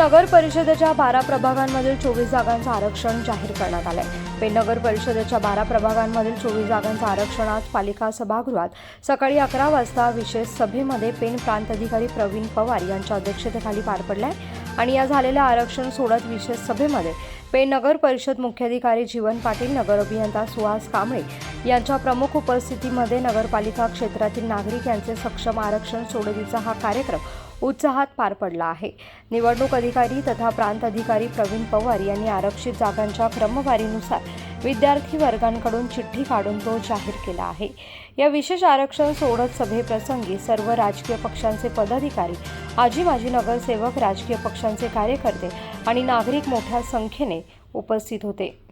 नगर परिषदेच्या बारा प्रभागांमधील चोवीस जागांचं आरक्षण जाहीर करण्यात आलंय. पेन नगर परिषदेच्या बारा प्रभागांमधील चोवीस जागांचं आरक्षण आज पालिका सभागृहात सकाळी अकरा वाजता विशेष सभेमध्ये पेन प्रांत अधिकारी प्रवीण पवार यांच्या अध्यक्षतेखाली पार पडलाय आणि या झालेल्या आरक्षण सोडत विशेष सभेमध्ये पेन नगर परिषद मुख्याधिकारी जीवन पाटील नगर अभियंता सुहास कांबळे यांच्या प्रमुख उपस्थितीमध्ये नगरपालिका क्षेत्रातील नागरिक यांचे सक्षम आरक्षण सोडतीचा हा कार्यक्रम उत्साहात पार पडला आहे. निवडणूक अधिकारी तथा प्रांत अधिकारी प्रवीण पवार यांनी आरक्षित जागांच्या क्रमवारीनुसार विद्यार्थी वर्गांकडून चिठ्ठी काढून तो जाहीर केला आहे. या विशेष आरक्षण सोडत सभेप्रसंगी सर्व राजकीय पक्षांचे पदाधिकारी आजी माजी नगरसेवक राजकीय पक्षांचे कार्यकर्ते आणि नागरिक मोठ्या संख्येने उपस्थित होते.